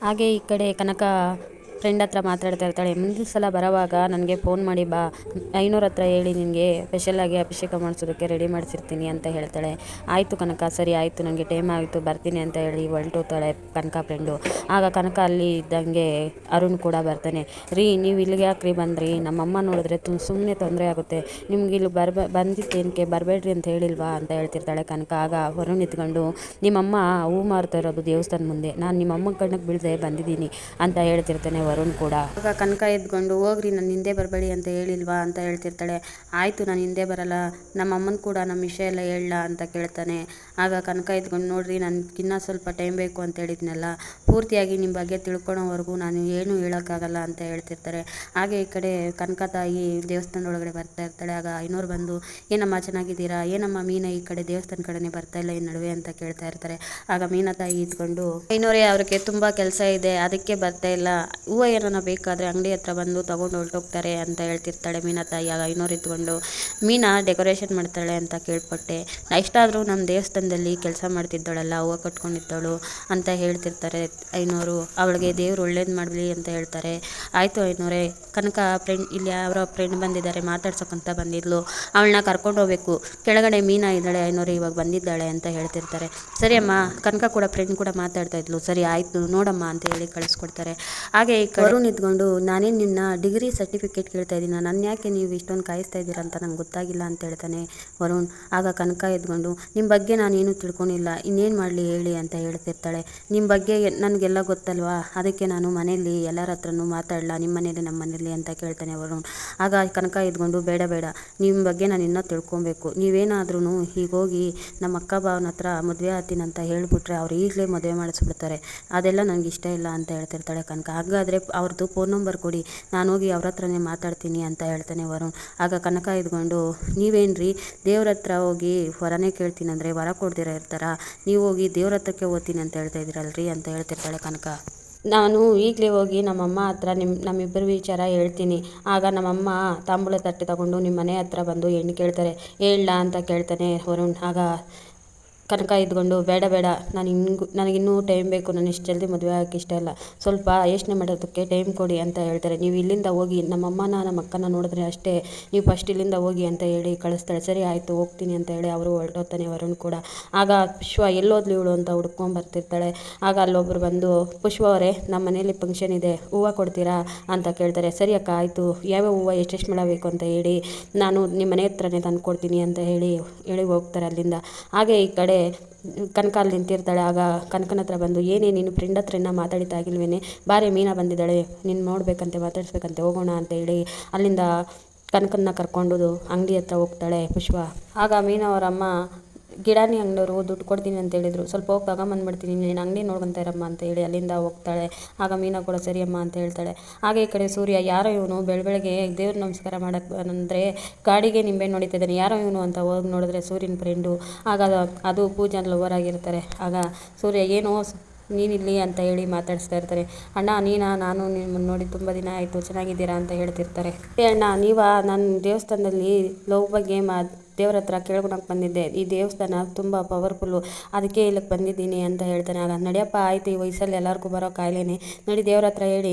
ಹಾಗೆ ಈ ಕಡೆ ಕನಕ ಫ್ರೆಂಡ್ ಹತ್ರ ಮಾತಾಡ್ತಾ ಇರ್ತಾಳೆ, ಮುಂದಿನ ಸಲ ಬರೋವಾಗ ನನಗೆ ಫೋನ್ ಮಾಡಿ ಬಾ. ಐನೂರ ಹತ್ರ ಹೇಳಿ ನಿನಗೆ ಸ್ಪೆಷಲಾಗಿ ಅಭಿಷೇಕ ಮಾಡಿಸೋದಕ್ಕೆ ರೆಡಿ ಮಾಡಿಸಿರ್ತೀನಿ ಅಂತ ಹೇಳ್ತಾಳೆ. ಆಯಿತು ಕನಕ, ಸರಿ ಆಯಿತು ನನಗೆ ಟೈಮ್ ಆಯಿತು, ಬರ್ತೀನಿ ಅಂತ ಹೇಳಿ ಹೊರಟೋಗ್ತಾಳೆ ಕನಕ ಫ್ರೆಂಡು ಆಗ ಕನಕ ಅಲ್ಲಿ ಇದ್ದಂಗೆ ಅರುಣ್ ಕೂಡ ಬರ್ತಾನೆ. ರೀ, ನೀವು ಇಲ್ಲಿಗೆ ಯಾಕ್ರಿ ಬಂದ್ರಿ? ನಮ್ಮಮ್ಮ ನೋಡಿದ್ರೆ ತು ಸುಮ್ಮನೆ ತೊಂದರೆ ಆಗುತ್ತೆ. ನಿಮ್ಗೆ ಇಲ್ಲಿ ಬರ್ಬ ಬಂದಿದ್ದೇನಕ್ಕೆ ಬರಬೇಡ್ರಿ ಅಂತ ಹೇಳಿಲ್ವಾ ಅಂತ ಹೇಳ್ತಿರ್ತಾಳೆ ಕನಕ. ಆಗ ಅರುಣ್ ಇದ್ಕೊಂಡು ನಿಮ್ಮಮ್ಮ ಹೂ ಮಾರ್ತಾ ಇರೋದು ದೇವಸ್ಥಾನ ಮುಂದೆ. ನಾನು ನಿಮ್ಮಮ್ಮ ಕಣ್ಣಕ್ಕೆ ಬೀಳದೆ ಬಂದಿದ್ದೀನಿ ಅಂತ ಹೇಳ್ತಿರ್ತಾನೆ ವರುಣ್ ಕೂಡ. ಆಗ ಕನಕ ಎದ್ಕೊಂಡು, ಹೋಗ್ರಿ ನನ್ನ ಹಿಂದೆ ಬರಬೇಡಿ ಅಂತ ಹೇಳಿಲ್ವಾ ಅಂತ ಹೇಳ್ತಿರ್ತಾಳೆ. ಆಯಿತು, ನಾನು ಹಿಂದೆ ಬರಲ್ಲ. ನಮ್ಮ ಅಮ್ಮನ ಕೂಡ ನಮ್ಮ ವಿಷಯ ಎಲ್ಲ ಹೇಳಲ್ಲ ಅಂತ ಕೇಳ್ತಾನೆ. ಆಗ ಕನಕ ಎದ್ಕೊಂಡು, ನೋಡ್ರಿ ನನಗಿನ್ನ ಸ್ವಲ್ಪ ಟೈಮ್ ಬೇಕು ಅಂತ ಹೇಳಿದ್ನಲ್ಲ. ಪೂರ್ತಿಯಾಗಿ ನಿಮ್ಮ ಬಗ್ಗೆ ತಿಳ್ಕೊಳೋವರೆಗೂ ನಾನು ಏನು ಹೇಳೋಕ್ಕಾಗಲ್ಲ ಅಂತ ಹೇಳ್ತಿರ್ತಾರೆ. ಹಾಗೆ ಈ ಕಡೆ ಕನಕ ತಾಯಿ ದೇವಸ್ಥಾನದ ಒಳಗಡೆ ಬರ್ತಾ ಇರ್ತಾಳೆ. ಆಗ ಐನೂರು ಬಂದು, ಏನಮ್ಮ ಚೆನ್ನಾಗಿದ್ದೀರಾ? ಏನಮ್ಮ ಮೀನ ಈ ಕಡೆ ದೇವಸ್ಥಾನ ಕಡೆನೇ ಬರ್ತಾ ಇಲ್ಲ ಈ ನಡುವೆ ಅಂತ ಕೇಳ್ತಾ ಇರ್ತಾರೆ. ಆಗ ಮೀನ ತಾಯಿ ಇದ್ಕೊಂಡು ಐನೂರೇ, ಅವ್ರಿಗೆ ತುಂಬ ಕೆಲಸ ಇದೆ. ಅದಕ್ಕೆ ಬರ್ತಾ ಇಲ್ಲ. ಹೂವು ಏನೋ ಬೇಕಾದರೆ ಅಂಗಡಿ ಹತ್ರ ಬಂದು ತೊಗೊಂಡು ಹೊರಟೋಗ್ತಾರೆ ಅಂತ ಹೇಳ್ತಿರ್ತಾಳೆ ಮೀನಾ ತಾಯಿ. ಆಗ ಐನೂರು ಇದ್ಕೊಂಡು, ಮೀನಾ ಡೆಕೋರೇಷನ್ ಮಾಡ್ತಾಳೆ ಅಂತ ಕೇಳ್ಪಟ್ಟೆ. ಎಷ್ಟಾದರೂ ನಮ್ಮ ದೇವಸ್ಥಾನದಲ್ಲಿ ಕೆಲಸ ಮಾಡ್ತಿದ್ದಾಳಲ್ಲ, ಹೂವು ಕಟ್ಕೊಂಡಿದ್ದಾಳು ಅಂತ ಹೇಳ್ತಿರ್ತಾರೆ ಐನೂರು. ಅವಳಿಗೆ ದೇವ್ರು ಒಳ್ಳೇದು ಮಾಡಲಿ ಅಂತ ಹೇಳ್ತಾರೆ. ಆಯಿತು ಐನೂರೇ, ಕನಕ ಫ್ರೆಂಡ್ ಇಲ್ಲಿ ಅವರ ಫ್ರೆಂಡ್ ಬಂದಿದ್ದಾರೆ ಮಾತಾಡ್ಸೋಕ್ಕಂತ ಬಂದಿದ್ಲು. ಅವಳನ್ನ ಕರ್ಕೊಂಡು ಹೋಗ್ಬೇಕು. ಕೆಳಗಡೆ ಮೀನಾ ಇದ್ದಾಳೆ, ಐನೂರು ಇವಾಗ ಬಂದಿದ್ದಾಳೆ ಅಂತ ಹೇಳ್ತಿರ್ತಾರೆ. ಸರಿ ಅಮ್ಮ, ಕನಕ ಕೂಡ ಫ್ರೆಂಡ್ ಕೂಡ ಮಾತಾಡ್ತಾ ಇದ್ಲು. ಸರಿ, ಆಯಿತು, ನೋಡಮ್ಮ ಅಂತ ಹೇಳಿ ಕಳಿಸ್ಕೊಡ್ತಾರೆ. ಹಾಗೆ ವರುಣ್ ನಾನೇ ನಾನೇನು ಡಿಗ್ರಿ ಸರ್ಟಿಫಿಕೇಟ್ ಕೇಳ್ತಾ ಇದ್ದೀನಿ. ನನ್ನ ಯಾಕೆ ನೀವು ಇಷ್ಟೊಂದು ಕಾಯಿಸ್ತಾ ಇದ್ದೀರಾ ಅಂತ ನಂಗೆ ಗೊತ್ತಾಗಿಲ್ಲ ಅಂತ ಹೇಳ್ತಾನೆ ವರುಣ್. ಆಗ ಕನಕ ಎದ್ಕೊಂಡು ನಿಮ್ಮ ಬಗ್ಗೆ ನಾನೇನು ತಿಳ್ಕೊಂಡಿಲ್ಲ. ಇನ್ನೇನು ಮಾಡಲಿ ಹೇಳಿ ಅಂತ ಹೇಳ್ತಿರ್ತಾಳೆ. ನಿಮ್ಮ ಬಗ್ಗೆ ನನಗೆಲ್ಲ ಗೊತ್ತಲ್ವಾ? ಅದಕ್ಕೆ ನಾನು ಮನೆಯಲ್ಲಿ ಎಲ್ಲರ ಹತ್ರನೂ ಮಾತಾಡಲ್ಲ ನಿಮ್ಮ ಮನೇಲಿ ನಮ್ಮ ಮನೇಲಿ ಅಂತ ಕೇಳ್ತಾನೆ ವರುಣ್. ಆಗ ಕನಕ ಇದ್ಕೊಂಡು ಬೇಡ ಬೇಡ. ನಿಮ್ಮ ಬಗ್ಗೆ ನಾನು ಇನ್ನೂ ತಿಳ್ಕೊಬೇಕು. ನೀವೇನಾದ್ರೂ ಹೀಗೋಗಿ ನಮ್ಮ ಅಕ್ಕ ಭಾವನ ಹತ್ರ ಮದುವೆ ಆತೀನಂತ ಹೇಳ್ಬಿಟ್ರೆ ಅವ್ರು ಈಗಲೇ ಮದುವೆ ಮಾಡಿಸ್ಬಿಡ್ತಾರೆ. ಅದೆಲ್ಲ ನನಗೆ ಇಷ್ಟ ಇಲ್ಲ ಅಂತ ಹೇಳ್ತಿರ್ತಾಳೆ ಕನಕ. ಹಾಗಾದರೆ ಅವ್ರದ್ದು ಫೋನ್ ನಂಬರ್ ಕೊಡಿ. ನಾನು ಹೋಗಿ ಅವ್ರ ಹತ್ರನೇ ಮಾತಾಡ್ತೀನಿ ಅಂತ ಹೇಳ್ತಾನೆ ವರುಣ್. ಆಗ ಕನಕ ಇದ್ಕೊಂಡು, ನೀವೇನ್ರಿ? ದೇವ್ರ ಹತ್ರ ಹೋಗಿ ವರನೇ ಕೇಳ್ತೀನಿ ಅಂದರೆ ವರ ಕೊಡ್ದಿರ ಇರ್ತಾರ. ನೀವು ಹೋಗಿ ದೇವ್ರ ಹತ್ರಕ್ಕೆ ಓದ್ತೀನಿ ಅಂತ ಹೇಳ್ತಾ ಇದ್ದೀರಲ್ರಿ? ಅಂತ ಹೇಳ್ತಿರ್ತಾಳೆ ಕನಕ. ನಾನು ಈಗಲೇ ಹೋಗಿ ನಮ್ಮಮ್ಮ ಹತ್ರ ನಿಮ್ಮ ನಮ್ಮಿಬ್ಬರ ವಿಚಾರ ಹೇಳ್ತೀನಿ. ಆಗ ನಮ್ಮಮ್ಮ ತಾಂಬೂಲ ತಟ್ಟೆ ತಗೊಂಡು ನಿಮ್ಮ ಮನೆ ಹತ್ರ ಬಂದು ಹೆಣ್ಣು ಕೇಳ್ತಾರೆ. ಹೇಳ ಅಂತ ಕೇಳ್ತಾನೆ ವರುಣ್. ಆಗ ಕನಕ ಇದ್ಕೊಂಡು ಬೇಡ ಬೇಡ, ನಾನು ಹಿಂಗೂ ನನಗಿನ್ನೂ ಟೈಮ್ ಬೇಕು, ನಾನು ಇಷ್ಟು ಜಲ್ದಿ ಮದುವೆ ಆಗೋಕ್ಕೆ ಇಷ್ಟ ಇಲ್ಲ. ಸ್ವಲ್ಪ ಯೋಚನೆ ಮಾಡೋದಕ್ಕೆ ಟೈಮ್ ಕೊಡಿ ಅಂತ ಹೇಳ್ತಾರೆ. ನೀವು ಇಲ್ಲಿಂದ ಹೋಗಿ ನಮ್ಮಮ್ಮನ ನಮ್ಮ ಅಕ್ಕನ ನೋಡಿದ್ರೆ ಅಷ್ಟೇ. ನೀವು ಫಸ್ಟ್ ಇಲ್ಲಿಂದ ಹೋಗಿ ಅಂತ ಹೇಳಿ ಕಳಿಸ್ತಾಳೆ. ಸರಿ, ಆಯಿತು, ಹೋಗ್ತೀನಿ ಅಂತ ಹೇಳಿ ಅವರು ಹೊರಟೋಗ್ತಾನೆ, ವರುಣ್ ಕೂಡ. ಆಗ ಪುಷ್ಪ ಎಲ್ಲೋದ್ಲು ಇವಳು ಅಂತ ಹುಡ್ಕೊಂಡು ಬರ್ತಿರ್ತಾಳೆ. ಆಗ ಅಲ್ಲೊಬ್ಬರು ಬಂದು ಪುಷ್ಪ ಅವರೇ ನಮ್ಮ ಮನೇಲಿ ಫಂಕ್ಷನ್ ಇದೆ, ಹೂವು ಕೊಡ್ತೀರಾ? ಅಂತ ಕೇಳ್ತಾರೆ. ಸರಿ ಅಕ್ಕ, ಆಯಿತು. ಯಾವ್ಯಾವ ಹೂವು ಎಷ್ಟೆಷ್ಟು ಮಾಡಬೇಕು? ಬೇಕು ಅಂತ ಹೇಳಿ, ನಾನು ನಿಮ್ಮ ಮನೆ ಹತ್ರನೇ ತಂದು ಕೊಡ್ತೀನಿ ಅಂತ ಹೇಳಿ ಹೇಳಿ ಹೋಗ್ತಾರೆ ಅಲ್ಲಿಂದ. ಹಾಗೆ ಈ ಕಡೆ ಕನಕ ಅಲ್ಲಿ ನಿಂತಿರ್ತಾಳೆ. ಆಗ ಕನಕನ ಹತ್ರ ಬಂದು, ಏನೇ ನೀನು ಫ್ರೆಂಡ್ ಹತ್ರ ಇನ್ನೂ ಮಾತಾಡಿತಾ ಆಗಿಲ್ವೇನೆ? ಬಾರೆ ಮೀನಾ ಬಂದಿದ್ದಾಳೆ. ನೀನು ನೋಡಬೇಕಂತೆ, ಮಾತಾಡಿಸ್ಬೇಕಂತೆ, ಹೋಗೋಣ ಅಂತ ಹೇಳಿ ಅಲ್ಲಿಂದ ಕನಕನ್ನ ಕರ್ಕೊಂಡು ಅಂಗಡಿ ಹತ್ರ ಹೋಗ್ತಾಳೆ ಪುಷ್ಪ. ಆಗ ಮೀನಾ ಅವರ ಅಮ್ಮ ಗಿಡಾನಿ ಅಂಗಡಿಯವರು ದುಡ್ಡು ಕೊಡ್ತೀನಿ ಅಂತ ಹೇಳಿದ್ರು. ಸ್ವಲ್ಪ ಹೋಗಿ ತಗೊಂಬಂದ್ಬಿಡ್ತೀನಿ ನೀನು ಅಂಗಡಿ ನೋಡ್ಕೊಂತ ಇರಮ್ಮ ಅಂತ ಹೇಳಿ ಅಲ್ಲಿಂದ ಹೋಗ್ತಾಳೆ. ಆಗ ಮೀನಾ ಕೂಡ ಸರಿ ಅಮ್ಮ ಅಂತ ಹೇಳ್ತಾಳೆ. ಹಾಗೆ ಈ ಕಡೆ ಸೂರ್ಯ, ಯಾರೋ ಇವನು ಬೆಳ ಬೆಳಗ್ಗೆ ದೇವ್ರ ನಮಸ್ಕಾರ ಮಾಡಕ್ಕೆ ಅಂದರೆ ಗಾಡಿಗೆ ನಿಂಬೆ ನೋಡಿತಿದ್ದಾನೆ. ಯಾರೋ ಇವನು ಅಂತ ಹೋಗಿ ನೋಡಿದ್ರೆ ಸೂರ್ಯನ ಫ್ರೆಂಡು ಆಗ ಅದು ಪೂಜಾ ಲವರ್ ಆಗಿರ್ತಾರೆ. ಆಗ ಸೂರ್ಯ, ಏನೋ ನೀನಿಲ್ಲಿ ಅಂತ ಹೇಳಿ ಮಾತಾಡಿಸ್ತಾ ಇರ್ತಾರೆ. ಅಣ್ಣ, ನೀನಾ, ನಾನು ನಿಮ್ಮನ್ನು ನೋಡಿ ತುಂಬ ದಿನ ಆಯಿತು. ಚೆನ್ನಾಗಿದ್ದೀರಾ? ಅಂತ ಹೇಳ್ತಿರ್ತಾರೆ. ಅಣ್ಣ, ನೀವ? ನನ್ನ ದೇವಸ್ಥಾನದಲ್ಲಿ ಲವ್ ಬಗ್ಗೆ ಮಾ ದೇವ್ರ ಹತ್ರ ಕೇಳ್ಕೊಳಕ್ಕೆ ಬಂದಿದ್ದೆ. ಈ ದೇವಸ್ಥಾನ ತುಂಬ ಪವರ್ಫುಲ್ಲು ಅದಕ್ಕೆ ಇಲ್ಲಿಗೆ ಬಂದಿದ್ದೀನಿ ಅಂತ ಹೇಳ್ತಾನೆ. ಆಗ, ನಡಿಯಪ್ಪ, ಆಯ್ತು, ಈ ವಯಸ್ಸಲ್ಲಿ ಎಲ್ಲರಿಗೂ ಬರೋ ಕಾಯಿಲೆನೇ. ನಡಿ, ದೇವ್ರ ಹತ್ರ ಹೇಳಿ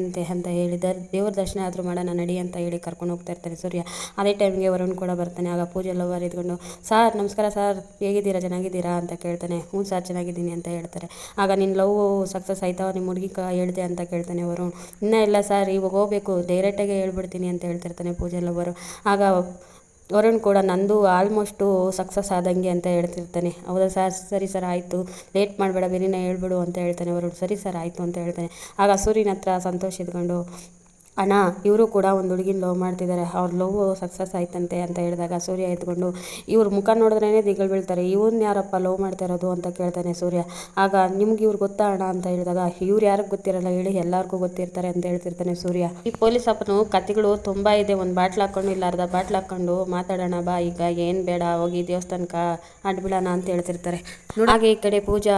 ಅಂತೆ ಅಂತ ಹೇಳಿ ದೇವ್ರ ದರ್ಶನ ಆದರೂ ಮಾಡೋಣ, ನಡಿ ಅಂತ ಹೇಳಿ ಕರ್ಕೊಂಡು ಹೋಗ್ತಾ ಇರ್ತಾನೆ ಸೂರ್ಯ. ಅದೇ ಟೈಮ್ಗೆ ವರುಣ್ ಕೂಡ ಬರ್ತಾನೆ. ಆಗ ಪೂಜೆ ಲವರ್ ಇದ್ಕೊಂಡು, ಸಾರ್, ನಮಸ್ಕಾರ ಸರ್, ಹೇಗಿದ್ದೀರಾ? ಚೆನ್ನಾಗಿದ್ದೀರಾ? ಅಂತ ಕೇಳ್ತಾನೆ. ಹ್ಞೂ ಸರ್, ಚೆನ್ನಾಗಿದ್ದೀನಿ ಅಂತ ಹೇಳ್ತಾರೆ. ಆಗ ನಿನ್ನ ಲವ್ ಸಕ್ಸಸ್ ಆಯ್ತಾ? ನಿಮ್ಮ ಹುಡುಗಿ ಹೇಳಿದೆ ಅಂತ ಕೇಳ್ತಾನೆ ವರುಣ್. ಇನ್ನೂ ಇಲ್ಲ ಸರ್, ಇವಾಗ ಹೋಗ್ಬೇಕು ಡೈರೆಕ್ಟಾಗೆ ಹೇಳ್ಬಿಡ್ತೀನಿ ಅಂತ ಹೇಳ್ತಿರ್ತಾನೆ ಪೂಜೆ ಲವರು ಆಗ ವರುಣ್ ಕೂಡ ನಂದು ಆಲ್ಮೋಸ್ಟು ಸಕ್ಸಸ್ ಆದಂಗೆ ಅಂತ ಹೇಳ್ತಿರ್ತಾನೆ. ಹೌದಾ ಸರ್ ಸರಿ ಸರ್ ಆಯಿತು. ಲೇಟ್ ಮಾಡಬೇಡ, ಬೇರೆನೇ ಹೇಳ್ಬಿಡು ಅಂತ ಹೇಳ್ತಾನೆ. ವರುಣ್ ಸರಿ ಸರ್ ಆಯಿತು ಅಂತ ಹೇಳ್ತಾನೆ. ಆಗ ಸೂರ್ಯನ ಹತ್ರ ಸಂತೋಷ ಇದ್ಕೊಂಡು ಅಣ್ಣ, ಇವರು ಕೂಡ ಒಂದು ಹುಡುಗಿನ ಲವ್ ಮಾಡ್ತಿದ್ದಾರೆ ಅವ್ರ ಲವ್ ಸಕ್ಸಸ್ ಆಯ್ತಂತೆ ಅಂತ ಹೇಳಿದಾಗ ಸೂರ್ಯ ಎತ್ಕೊಂಡು ಇವ್ರ ಮುಖ ನೋಡಿದ್ರೇ ದಿಗಳು ಬೀಳ್ತಾರೆ. ಇವನ್ ಯಾರಪ್ಪ ಲವ್ ಮಾಡ್ತಾ ಇರೋದು ಅಂತ ಕೇಳ್ತಾನೆ ಸೂರ್ಯ. ಆಗ ನಿಮ್ಗೆ ಇವ್ರು ಗೊತ್ತಾ ಅಣ್ಣ ಅಂತ ಹೇಳಿದಾಗ, ಇವ್ರು ಯಾರಿಗೆ ಗೊತ್ತಿರಲ್ಲ ಹೇಳಿ ಎಲ್ಲರಿಗೂ ಗೊತ್ತಿರ್ತಾರೆ ಅಂತ ಹೇಳ್ತಿರ್ತಾನೆ ಸೂರ್ಯ. ಈ ಪೊಲೀಸ್ ಅಪ್ಪನು ಕತೆಗಳು ತುಂಬ ಇದೆ, ಒಂದು ಬಾಟ್ಲ್ ಹಾಕ್ಕೊಂಡು ಇಲ್ಲ, ಅರ್ಧ ಬಾಟ್ಲ್ ಹಾಕೊಂಡು ಮಾತಾಡೋಣ ಬಾ ಈಗ, ಏನು ಬೇಡ, ಹೋಗಿ ದೇವಸ್ಥಾನಕ್ಕೆ ಅಡ್ಬಿಡೋಣ ಅಂತ ಹೇಳ್ತಿರ್ತಾರೆ. ಹಾಗೆ ಈ ಕಡೆ ಪೂಜಾ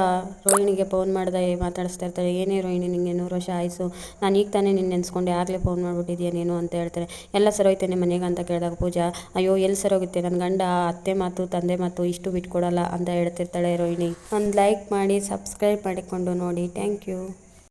ರೋಹಿಣಿಗೆ ಫೋನ್ ಮಾಡ್ದೆ, ಮಾತಾಡಿಸ್ತಾ ಇರ್ತಾರೆ ಏನೇ ರೋಹಿಣಿ, ನಿಂಗೆ ನೂರು ವರ್ಷ ಆಯಿಸು. ನಾನು ಈಗ ತಾನೇ ನಿನ್ನ ನೆನೆಸ್ಕೊಂಡೆ ಆಗಲೇ ಫೋನ್ ಮಾಡಿಬಿಟ್ಟಿದ್ಯಾ ನೀನು ಅಂತ ಹೇಳ್ತಾರೆ. ಎಲ್ಲ ಸರೋಯ್ತೇನೆ ಮನೆಗೆ ಅಂತ ಕೇಳಿದಾಗ ಪೂಜಾ, ಅಯ್ಯೋ, ಎಲ್ಲಿ ಸರೋಗುತ್ತೆ ನನ್ನ ಗಂಡ, ಅತ್ತೆ ಮಾತು, ತಂದೆ ಮಾತು ಇಷ್ಟು ಬಿಟ್ಕೊಡಲ್ಲ ಅಂತ ಹೇಳ್ತಿರ್ತಾಳೆ ರೋಹಿಣಿ. ಒಂದು ಲೈಕ್ ಮಾಡಿ ಸಬ್ಸ್ಕ್ರೈಬ್ ಮಾಡಿಕೊಂಡು ನೋಡಿ. Thank you